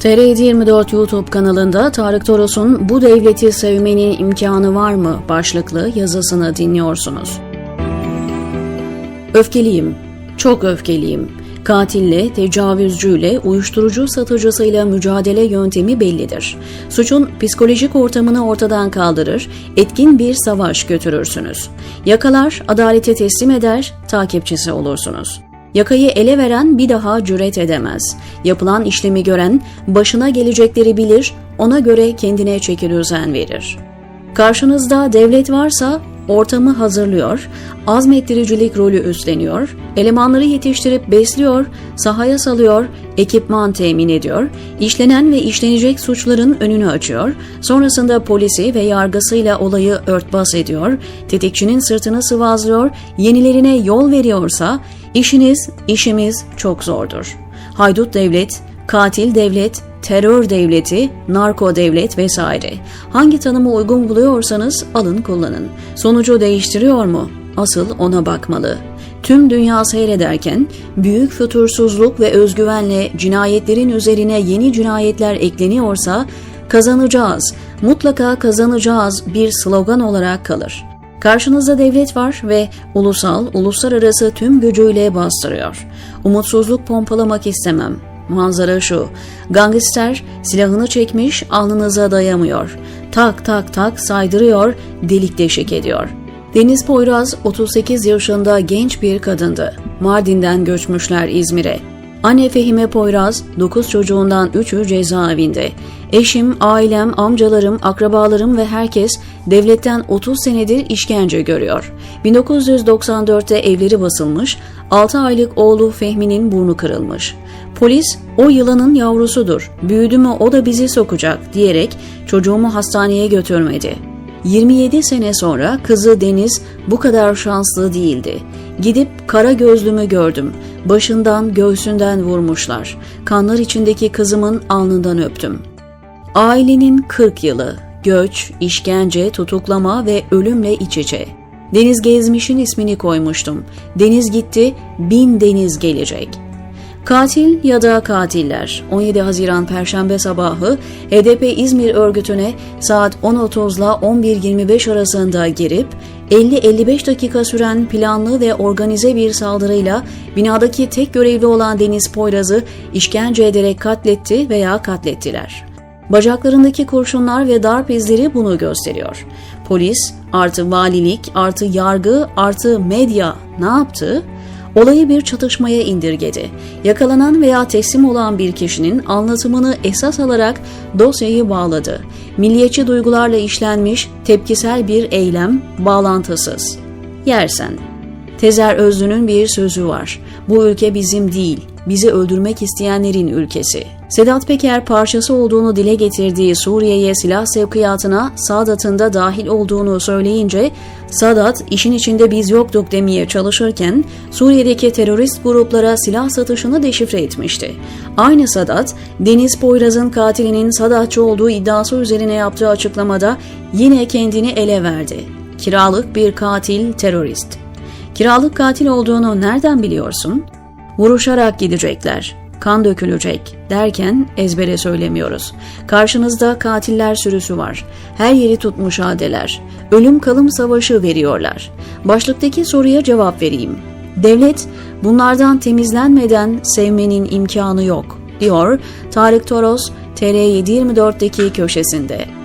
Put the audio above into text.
TR724 YouTube kanalında Tarık Toros'un Bu Devleti Sevmenin imkanı Var mı başlıklı yazısını dinliyorsunuz. Öfkeliyim, çok öfkeliyim. Katille, tecavüzcüyle, uyuşturucu satıcısıyla mücadele yöntemi bellidir. Suçun psikolojik ortamını ortadan kaldırır, etkin bir savaş götürürsünüz. Yakalar, adalete teslim eder, takipçisi olursunuz. Yakayı ele veren bir daha cüret edemez. Yapılan işlemi gören başına gelecekleri bilir, ona göre kendine çeki verir. Karşınızda devlet varsa ortamı hazırlıyor, azmettiricilik rolü üstleniyor, elemanları yetiştirip besliyor, sahaya salıyor, ekipman temin ediyor, işlenen ve işlenecek suçların önünü açıyor, sonrasında polisi ve yargısıyla olayı örtbas ediyor, tetikçinin sırtını sıvazlıyor, yenilerine yol veriyorsa işiniz, işimiz çok zordur. Haydut devlet, katil devlet, terör devleti, narko devlet vesaire. Hangi tanımı uygun buluyorsanız alın kullanın. Sonucu değiştiriyor mu? Asıl ona bakmalı. Tüm dünya seyrederken büyük fütursuzluk ve özgüvenle cinayetlerin üzerine yeni cinayetler ekleniyorsa kazanacağız, mutlaka kazanacağız bir slogan olarak kalır. Karşınızda devlet var ve ulusal, uluslararası tüm gücüyle bastırıyor. Umutsuzluk pompalamak istemem. Manzara şu. Gangster silahını çekmiş alnınıza dayamıyor. Tak tak tak saydırıyor, delik deşik ediyor. Deniz Poyraz 38 yaşında genç bir kadındı. Mardin'den göçmüşler İzmir'e. Anne Fehime Poyraz 9 çocuğundan 3'ü cezaevinde. Eşim, ailem, amcalarım, akrabalarım ve herkes devletten 30 senedir işkence görüyor. 1994'te evleri basılmış, 6 aylık oğlu Fehmi'nin burnu kırılmış. Polis o yılanın yavrusudur, büyüdü mü o da bizi sokacak diyerek çocuğumu hastaneye götürmedi. 27 sene sonra kızı Deniz bu kadar şanslı değildi. Gidip kara gözlümü gördüm. Başından göğsünden vurmuşlar. Kanlar içindeki kızımın alnından öptüm. Ailenin 40 yılı, göç, işkence, tutuklama ve ölümle iç içe. Deniz Gezmiş'in ismini koymuştum. Deniz gitti, bin deniz gelecek.'' Katil ya da katiller 17 Haziran Perşembe sabahı HDP İzmir örgütüne saat 10.30 ile 11.25 arasında girip 50-55 dakika süren planlı ve organize bir saldırıyla binadaki tek görevli olan Deniz Poyraz'ı işkence ederek katletti veya katlettiler. Bacaklarındaki kurşunlar ve darp izleri bunu gösteriyor. Polis artı valilik artı yargı artı medya ne yaptı? Olayı bir çatışmaya indirgedi. Yakalanan veya teslim olan bir kişinin anlatımını esas alarak dosyayı bağladı. Milliyetçi duygularla işlenmiş tepkisel bir eylem, bağlantısız. Yersen. Tezer Özlü'nün bir sözü var. Bu ülke bizim değil, bizi öldürmek isteyenlerin ülkesi. Sedat Peker parçası olduğunu dile getirdiği Suriye'ye silah sevkiyatına Sadat'ın da dahil olduğunu söyleyince Sadat işin içinde biz yoktuk demeye çalışırken Suriye'deki terörist gruplara silah satışını deşifre etmişti. Aynı Sadat, Deniz Poyraz'ın katilinin Sadatçı olduğu iddiası üzerine yaptığı açıklamada yine kendini ele verdi. Kiralık bir katil terörist. Kiralık katil olduğunu nereden biliyorsun? Vuruşarak gidecekler, kan dökülecek derken ezbere söylemiyoruz. Karşınızda katiller sürüsü var. Her yeri tutmuş adeler. Ölüm kalım savaşı veriyorlar. Başlıktaki soruya cevap vereyim. Devlet bunlardan temizlenmeden sevmenin imkanı yok, diyor Tarık Toros TR724'deki köşesinde.